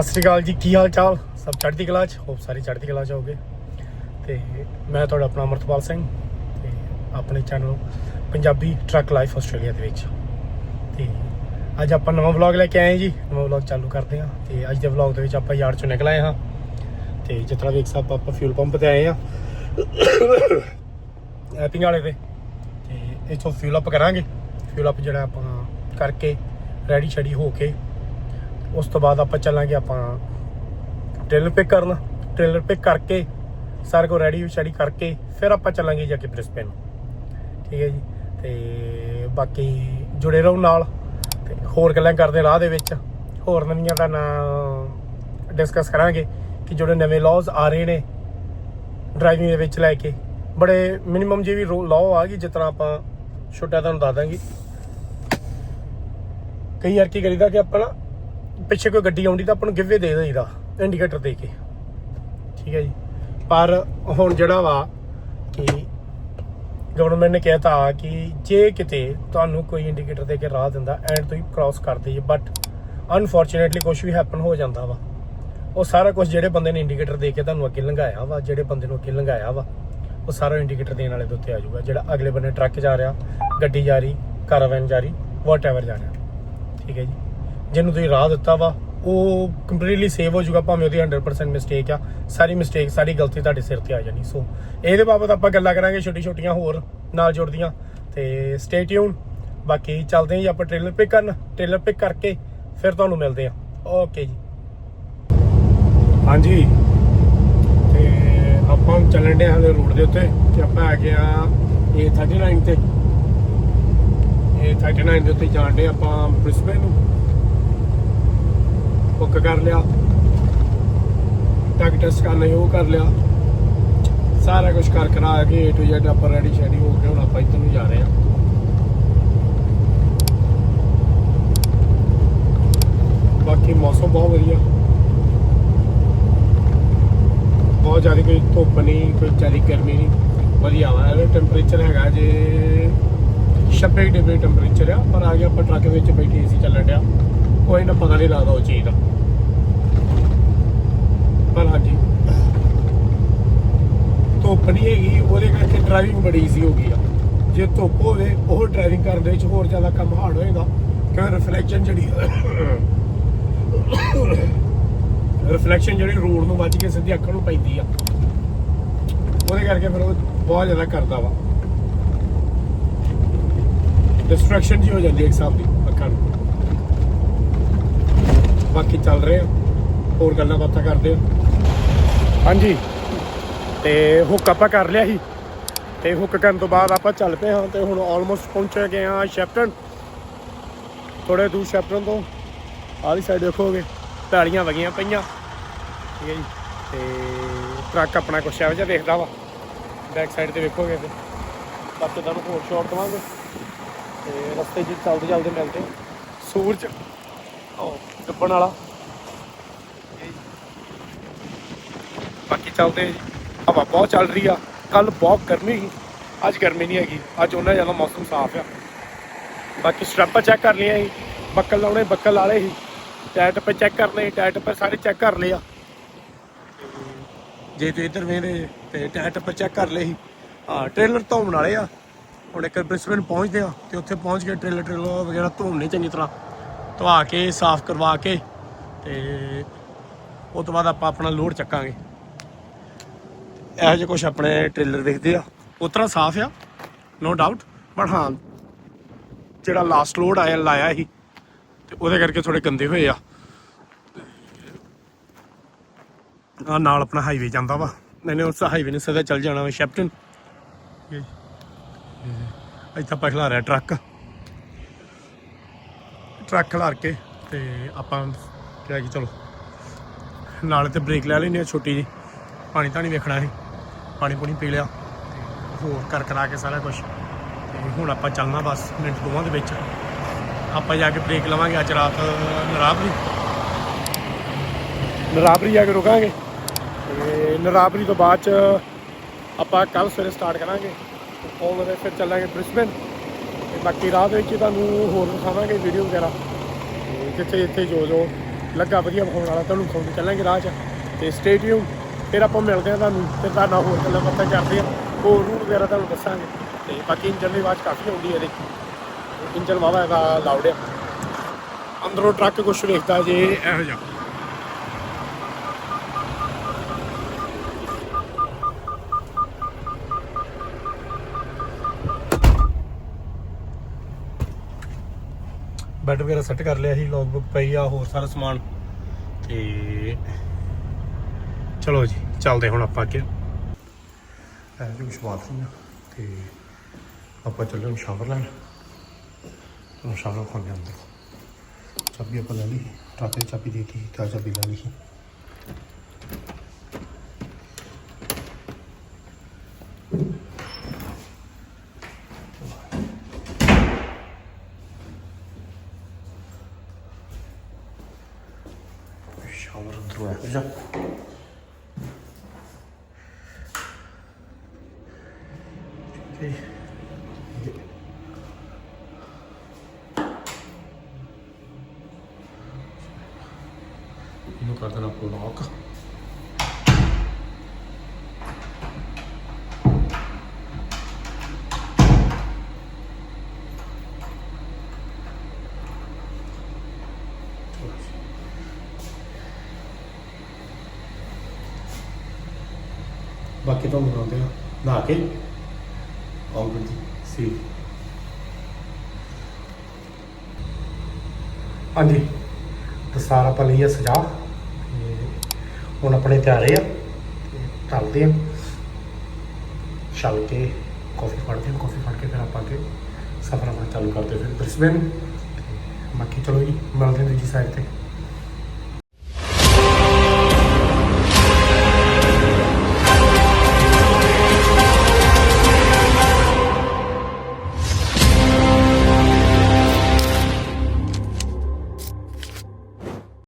ਸਤਿ ਸ਼੍ਰੀ ਅਕਾਲ ਜੀ, ਕੀ ਹਾਲ ਚਾਲ ਸਭ ਚੜ੍ਹਦੀ ਕਲਾ ਚ? ਹੋਪ ਸਾਰੀ ਚੜ੍ਹਦੀ ਕਲਾ ਚ ਹੋਗੇ ਤੇ ਮੈਂ ਤੁਹਾਡਾ ਆਪਣਾ ਅਮਰਤਪਾਲ ਸਿੰਘ ਤੇ ਆਪਣੇ channel Punjabi truck life Australia ਦੇ ਵਿੱਚ। ਤੇ ਅੱਜ ਆਪਾਂ ਨਵਾਂ ਵਲੌਗ ਲੈ ਕੇ ਆਏ ਜੀ। ਨਵਾਂ ਵਲੌਗ ਚਾਲੂ ਕਰਦੇ ਹਾਂ। ਤੇ ਅੱਜ ਦੇ ਵਲੌਗ ਦੇ ਵਿੱਚ ਆਪਾਂ ਯਾਰਡ ਚੋਂ ਨਿਕਲ ਆਏ ਹਾਂ। ਤੇ ਜਿਸ ਤਰ੍ਹਾਂ ਵੇਖ ਸਭ ਆਪਾਂ ਫਿਊਲ ਪੰਪ ਤੇ ਆਏ ਹਾਂ। ਐਪਿੰਗ ਵਾਲੇ ਤੇ। ਤੇ ਇੱਥੋਂ ਫਿਊਲ ਅਪ ਕਰਾਂਗੇ। ਫਿਊਲ ਅਪ ਜਿਹੜਾ ਆਪਾਂ ਕਰਕੇ ਰੈਡੀ ਸ਼ੈਡੀ ਹੋ ਕੇ ਉਸ ਤੋਂ ਬਾਅਦ ਆਪਾਂ ਚੱਲਾਂਗੇ ਆਪਾਂ ਟ੍ਰੇਲਰ ਪਿਕ ਕਰਨ ਟ੍ਰੇਲਰ ਪਿਕ ਕਰਕੇ, ਸਾਰੇ ਕੋ ਰੈਡੀ ਸ਼ੈਡੀ ਕਰਕੇ, ਫਿਰ ਆਪਾਂ ਚੱਲਾਂਗੇ ਜਾ ਕੇ ਬ੍ਰਿਸਬੇਨ ਠੀਕ ਹੈ ਜੀ? ਤੇ ਬਾਕੀ ਜੁੜੇ ਰਹੋ ਨਾਲ ਤੇ ਹੋਰ ਗੱਲਾਂ ਕਰਦੇ ਰਾਹ ਦੇ ਵਿੱਚ। ਹੋਰ ਨਵੀਆਂ ਦਾ ਨਾ ਡਿਸਕਸ ਕਰਾਂਗੇ ਕਿ ਜਿਹੜੇ ਨਵੇਂ ਲਾਜ਼ ਆ ਰਹੇ ਨੇ ਡਰਾਈਵਿੰਗ ਦੇ ਵਿੱਚ ਲੈ ਕੇ। ਬੜੇ ਮਿਨੀਮਮ ਜਿਹੀ ਵੀ ਲਾਅ ਆ ਗਈ, ਜਿਸ ਤਰ੍ਹਾਂ ਆਪਾਂ ਛੋਟਾ ਤੁਹਾਨੂੰ ਦੱਸ ਦਾਂਗੇ। ਕਈ ਵਾਰ ਕੀ ਕਰੀਦਾ ਕਿ ਆਪਾਂ ਨਾ ਪਿੱਛੇ ਕੋਈ ਗੱਡੀ ਆਉਂਦੀ ਤਾਂ ਆਪਾਂ ਨੂੰ ਗਿਵੇ ਦੇ ਦੇਈਦਾ ਇੰਡੀਕੇਟਰ ਦੇ ਕੇ। ਠੀਕ ਹੈ ਜੀ। ਪਰ ਹੁਣ ਜਿਹੜਾ ਵਾ ਕਿ ਗਵਰਨਮੈਂਟ ਨੇ ਕਹਿਤਾ ਕਿ ਜੇ ਕਿਤੇ ਤੁਹਾਨੂੰ ਕੋਈ ਇੰਡੀਕੇਟਰ ਦੇ ਕੇ ਰਾਹ ਦਿੰਦਾ ਐਂਡ ਤੁਸੀਂ ਕ੍ਰਾਸ ਕਰਦੇ ਜੀ ਬਟ ਅਨਫੋਰਚੂਨੇਟਲੀ ਕੁਝ ਵੀ ਹੈਪਨ ਹੋ ਜਾਂਦਾ ਵਾ। ਉਹ ਸਾਰਾ ਕੁਝ ਜਿਹੜੇ ਬੰਦੇ ਨੇ ਇੰਡੀਕੇਟਰ ਦੇ ਕੇ ਤੁਹਾਨੂੰ ਅੱਗੇ ਲੰਘਾਇਆ ਵਾ, ਜਿਹੜੇ ਬੰਦੇ ਨੂੰ ਅੱਗੇ ਲੰਘਾਇਆ ਵਾ, ਉਹ ਸਾਰਾ ਇੰਡੀਕੇਟਰ ਦੇਣ ਵਾਲੇ ਦੇ ਉੱਤੇ ਆ ਜਾਊਗਾ। ਜਿਹੜਾ ਅਗਲੇ ਬੰਨੇ ਟਰੱਕ ਜਾ ਰਿਹਾ, ਗੱਡੀ ਜਾ ਰਹੀ ਕਾਰਾਵੈਨ ਜਾ ਰਹੀ ਵਾਟਐਵਰ ਜਾ ਰਿਹਾ। ਠੀਕ ਹੈ ਜੀ। ਜਿਹਨੂੰ ਤੁਸੀਂ ਰਾਹ ਦਿੱਤਾ ਵਾ, ਉਹ ਕੰਪਲੀਟਲੀ ਸੇਵ ਹੋ ਜਾਊਗਾ, ਭਾਵੇਂ ਉਹਦੀ 100% ਮਿਸਟੇਕ ਆ। ਸਾਰੀ ਮਿਸਟੇਕ ਸਾਰੀ ਗਲਤੀ ਤੁਹਾਡੇ ਸਿਰ ਤੇ ਆ ਜਾਣੀ। ਸੋ ਇਹਦੇ ਬਾਬਤ ਆਪਾਂ ਗੱਲਾਂ ਕਰਾਂਗੇ ਛੋਟੀ ਛੋਟੀਆਂ ਹੋਰ ਨਾਲ ਜੁੜਦੀਆਂ। ਤੇ ਸਟੇ ਟਿਊਨ ਬਾਕੀ ਚੱਲਦੇ ਹਾਂ ਜੀ ਆਪਾਂ ਟ੍ਰੇਲਰ ਪਿਕ ਕਰਨ। ਟ੍ਰੇਲਰ ਪਿਕ ਕਰਕੇ ਫਿਰ ਤੁਹਾਨੂੰ ਮਿਲਦੇ ਆ ਓਕੇ ਜੀ। ਹਾਂਜੀ। ਤੇ ਆਪਾਂ ਚੱਲਣ ਦੇ ਹਾਲੇ ਰੋਡ ਦੇ ਉੱਤੇ ਤੇ ਆਪਾਂ ਆ ਗਏ ਆ ਇਹ 39 ਤੇ। ਇਹ 39 ਦੇ ਉੱਤੇ ਜਾਣ ਦੇ ਆਪਾਂ ਬ੍ਰਿਸਬੇਨ ਨੂੰ। ਬੁੱਕ ਕਰ ਲਿਆ। ਟੈਕ ਟੈਸਟ ਕਰਨਾ ਸੀ, ਉਹ ਕਰ ਲਿਆ। ਸਾਰਾ ਕੁਝ ਕਰ ਕਰਾ ਕੇ A to Z ਆਪਾਂ ਰੈਡੀ ਸ਼ੈਡੀ ਹੋ ਕੇ ਹੁਣ ਆਪਾਂ ਇੱਧਰ ਨੂੰ ਜਾ ਰਹੇ ਹਾਂ। ਬਾਕੀ ਮੌਸਮ ਬਹੁਤ ਵਧੀਆ। ਬਹੁਤ ਜ਼ਿਆਦਾ ਕੋਈ ਧੁੱਪ ਨਹੀਂ, ਕੋਈ ਜ਼ਿਆਦਾ ਗਰਮੀ ਨਹੀਂ। ਵਧੀਆ ਵਾ ਇਹ ਟੈਂਪਰੇਚਰ ਹੈਗਾ ਜੇ 26 ਡਿਗਰੀ ਟੈਂਪਰੇਚਰ ਆ, ਪਰ ਆ ਗਿਆ ਆਪਾਂ ਟਰੱਕ ਵਿੱਚ ਬੈਠੇ ਸੀ ਚੱਲਣ ਡਿਆ। ਕੋਈ ਨਾ ਪਤਾ ਨਹੀਂ ਲੱਗਦਾ ਉਹ ਚੀਜ਼ ਦਾ। ਪਰ ਹਾਂਜੀ। ਧੁੱਪ ਨਹੀਂ ਹੈਗੀ, ਉਹਦੇ ਕਰਕੇ ਡਰਾਈਵਿੰਗ ਬੜੀ ਈਜ਼ੀ ਹੋ ਗਈ ਆ। ਜੇ ਧੁੱਪ ਹੋਵੇ, ਉਹ ਡਰਾਈਵਿੰਗ ਕਰਨ ਦੇ ਵਿੱਚ ਹੋਰ ਜ਼ਿਆਦਾ ਕੰਮ ਹਾਰਡ ਹੋ ਜਾਂਦਾ। ਕਿਉਂਕਿ ਰਿਫਲੈਕਸ਼ਨ ਜਿਹੜੀ ਰਿਫਲੈਕਸ਼ਨ ਜਿਹੜੀ ਰੋਡ ਨੂੰ ਵੱਜ ਕੇ ਸਿੱਧੀ ਅੱਖਾਂ ਨੂੰ ਪੈਂਦੀ ਆ। ਉਹਦੇ ਕਰਕੇ ਫਿਰ ਉਹ ਬਹੁਤ ਜ਼ਿਆਦਾ ਕਰਦਾ ਵਾ। ਡਿਸਟਰੈਕਸ਼ਨ ਜੀ ਹੋ ਜਾਂਦੀ ਹੈ ਇੱਕ ਹਿਸਾਬ ਦੀ ਅੱਖਾਂ ਨੂੰ। ਬਾਕੀ ਚੱਲ ਰਹੇ ਆ। ਹੋਰ ਗੱਲਾਂ ਬਾਤਾਂ ਕਰਦੇ ਆ। ਹਾਂਜੀ। ਤੇ ਹੁੱਕ ਆਪਾਂ ਕਰ ਲਿਆ ਸੀ। ਤੇ ਹੁੱਕ ਕਰਨ ਤੋਂ ਬਾਅਦ ਆਪਾਂ ਚੱਲ ਪਏ ਹਾਂ ਤੇ ਹੁਣ ਆਲਮੋਸਟ ਪਹੁੰਚ ਗਏ ਹਾਂ ਸ਼ੈਪਟਨ ਥੋੜੇ ਦੂਰ ਸ਼ੈਪਟਨ ਤੋਂ। ਆਲੀ ਸਾਈਡ ਦੇਖੋਗੇ ਢਾਲੀਆਂ ਵਗੀਆਂ ਪਈਆਂ। ਠੀਕ ਹੈ ਜੀ। ਤੇ ਟਰੱਕ ਆਪਣਾ ਕੁਛ ਇਹੋ ਜਿਹਾ ਦੇਖਦਾ ਵਾ। ਬੈਕ ਸਾਈਡ ਤੇ ਵੇਖੋਗੇ ਤੇ। ਬਾਕੀ ਤੁਹਾਨੂੰ ਹੋਰ ਸ਼ਾਟ ਦਵਾਂਗੇ। ਤੇ ਰਸਤੇ 'ਚ ਚੱਲਦੇ ਚਲਦੇ ਮਿਲਦੇ ਹਾਂ। ਸੂਰਜ। ਉਹ ਵਾਲਾ। ਬਾਕੀ ਚੱਲਦੇ ਹਾਂ ਜੀ। ਹਵਾ ਬਹੁਤ ਚੱਲ ਰਹੀ ਆ। ਕੱਲ ਬਹੁਤ ਗਰਮੀ ਸੀ। ਅੱਜ ਗਰਮੀ ਨਹੀਂ ਹੈਗੀ। ਅੱਜ ਉਹਨਾਂ ਜ਼ਿਆਦਾ ਮੌਸਮ ਸਾਫ਼ ਆ। ਬਾਕੀ ਸਟ੍ਰੈਪਾਂ ਚੈੱਕ ਕਰ ਲਈਆਂ ਸੀ ਬੱਕਲ ਲਾਉਣੇ, ਬੱਕਲ ਵਾਲੇ ਸੀ। ਟਾਇਰ ਟੱਪੇ ਚੈੱਕ ਕਰਨੇ ਟਾਇਰ ਟੱਪੇ ਸਾਰੇ ਚੈੱਕ ਕਰ ਲਏ ਆ। ਜੇ ਤੇ ਇੱਧਰ ਵੇਂਦੇ ਤੇ ਟਾਇਰ ਟੱਪੇ ਚੈੱਕ ਕਰ ਲਏ ਸੀ। ਹਾਂ ਟ੍ਰੇਲਰ ਧੋਣ ਵਾਲੇ ਆ। ਹੁਣ ਇੱਕ ਬ੍ਰਿਸਬਨ ਪਹੁੰਚਦੇ ਆ, ਤੇ ਉੱਥੇ ਪਹੁੰਚ ਕੇ ਟ੍ਰੇਲਰ ਟ੍ਰੇਲਰ ਵਗੈਰਾ ਧੋਣੇ ਚੰਗੀ ਤਰ੍ਹਾਂ। ਧਵਾ ਕੇ ਸਾਫ਼ ਕਰਵਾ ਕੇ ਤੇ ਉਹ ਤੋਂ ਬਾਅਦ ਆਪਾਂ ਆਪਣਾ ਲੋਡ ਚੱਕਾਂਗੇ। ਇਹੋ ਜਿਹੇ ਕੁਝ ਆਪਣੇ ਟ੍ਰੇਲਰ ਵੇਖਦੇ ਆ। ਉਹ ਤਰ੍ਹਾਂ ਸਾਫ਼ ਆ ਨੋ ਡਾਊਟ ਬਟ ਹਾਂ ਜਿਹੜਾ ਲਾਸਟ ਲੋਡ ਆਇਆ ਲਾਇਆ ਸੀ ਤੇ ਉਹਦੇ ਕਰਕੇ ਥੋੜੇ ਗੰਦੇ ਹੋਏ ਆ। ਆ ਨਾਲ ਆਪਣਾ ਹਾਈਵੇ ਜਾਂਦਾ ਵਾ। ਮੈਨੇ ਉਸ ਹਾਈਵੇ ਨੇ ਸਿੱਧਾ ਚੱਲ ਜਾਣਾ ਵਾ ਸ਼ੈਪਟਨ ਇੱਥੇ ਆਪਾਂ ਖਲਾ ਰਿਹਾ ਟਰੱਕ ਟਰੱਕ ਖਲਾਰ ਕੇ ਤੇ ਆਪਾਂ ਕਿਹਾ ਕਿ ਚਲੋ ਨਾਲ ਤੇ ਬ੍ਰੇਕ ਲੈ ਲੈਣੀ ਆ ਛੋਟੀ ਜੀ ਪਾਣੀ ਤਾਂ ਨਹੀਂ ਵੇਖਣਾ ਸੀ ਪਾਣੀ ਪੂਣੀ ਪੀ ਲਿਆ ਤੇ ਹੋਰ ਕਰ ਕਰਾ ਕੇ ਸਾਰਾ ਕੁਝ ਤੇ ਹੁਣ ਆਪਾਂ ਚੱਲਣਾ ਬਸ ਮਿੰਟ ਦੋਵਾਂ ਦੇ ਵਿੱਚ। ਆਪਾਂ ਜਾ ਕੇ ਬ੍ਰੇਕ ਲਵਾਂਗੇ, ਅੱਜ ਰਾਤ ਨਰਾਬਰੀ ਨਰਾਬਰੀ ਜਾ ਕੇ ਰੁਕਾਂਗੇ। ਤੇ ਨਰਾਬਰੀ ਤੋਂ ਬਾਅਦ ਚ ਆਪਾਂ ਕੱਲ ਸਵੇਰੇ ਸਟਾਰਟ ਕਰਾਂਗੇ। ਉਹ ਦੇ ਫਿਰ ਚੱਲਾਂਗੇ ਬ੍ਰਿਸਬਨ। ਬਾਕੀ ਰਾਹ ਦੇ ਵਿੱਚ ਤੁਹਾਨੂੰ ਹੋਰ ਦਿਖਾਵਾਂਗੇ ਵੀਡੀਓ ਵਗੈਰਾ। ਤੇ ਜਿੱਥੇ ਜਿੱਥੇ ਜੋ ਜੋ ਲੱਗਾ ਵਧੀਆ ਵਿਖਾਉਣ ਵਾਲਾ, ਤੁਹਾਨੂੰ ਵਿਖਾਉਂਦੇ ਚੱਲਾਂਗੇ ਰਾਹ 'ਚ। ਤੇ ਸਟੇਡੀਅਮ ਫਿਰ ਆਪਾਂ ਮਿਲਦੇ ਆ ਤੁਹਾਨੂੰ ਤੇ ਤੁਹਾਡਾ ਹੋਰ ਗੱਲਾਂ ਬਾਤਾਂ ਕਰਦੇ ਆ ਹੋਰ ਰੂਟ ਵਗੈਰਾ ਤੁਹਾਨੂੰ ਦੱਸਾਂਗੇ। ਤੇ ਬਾਕੀ ਇੰਜਨ ਦੀ ਆਵਾਜ਼ ਕਾਫੀ ਆਉਂਦੀ ਹੈ ਇਹਦੇ। ਇੰਜਨ ਵਾਵਾ ਇਹਦਾ ਲਾਊਡ ਆ। ਅੰਦਰੋਂ ਟਰੱਕ ਕੁਛ ਵੇਖਦਾ ਜੇ, ਇਹੋ ਜਿਹਾ। ਬੈੱਡ ਵਗੈਰਾ ਸੈੱਟ ਕਰ ਲਿਆ ਸੀ ਲੌਗ ਬੁੱਕ ਪਈ ਆ, ਹੋਰ ਸਾਰਾ ਸਮਾਨ। ਤੇ ਚਲੋ ਜੀ, ਚੱਲਦੇ ਹੁਣ ਆਪਾਂ ਅੱਗੇ। ਇਹ ਜੀ, ਕੁਛ ਬਾਥਰੂਮ ਤੇ ਆਪਾਂ ਚੱਲੇ ਹਾਂ ਸ਼ਾਵਰ ਲੈਣ। ਤੁਹਾਨੂੰ ਸ਼ਾਵਰ ਖਾਣੇ ਅੰਦਰ। ਚਾਬੀ ਆਪਾਂ ਲੈ ਲਈ। ਟਰੱਕ ਚਾਬੀ ਦੇ ਦਿੱਤੀ ਤਾਂ ਚਾਬੀ ਲੈ ਲਈ ਸ਼ਾਵਰ ਅੰਦਰੋਂ ਆ ਜਾ Okay. ਇਹਨੂੰ ਕਰ ਦੇਣਾ ਆਪਾਂ ਬਾਕੀ ਤੁਹਾਨੂੰ ਮਿਲਾਉਂਦੇ ਹਾਂ ਨਹਾ ਕੇ। ਆਓ ਜੀ ਸੀ ਹਾਂਜੀ ਤਾਂ ਆਪਾਂ ਲਈ ਆ ਸਜਾ। ਤੇ ਹੁਣ ਆਪਣੇ ਤਿਆਰੇ ਆ। ਤੇ ਚੱਲਦੇ ਆ। ਚੱਲ ਕੇ ਕਾਫੀ ਫੜਦੇ ਹਾਂ ਕਾਫੀ ਫੜ ਕੇ ਫਿਰ ਆਪਾਂ ਅੱਗੇ ਸਫ਼ਰ ਆਪਣਾ ਚਾਲੂ ਕਰਦੇ ਫਿਰ ਬ੍ਰਿਸਬੇਨ ਤੇ ਬਾਕੀ ਚਲੋ ਜੀ, ਮਿਲਦੇ ਹਾਂ ਦੂਜੀ ਸਾਈਡ ਤੇ।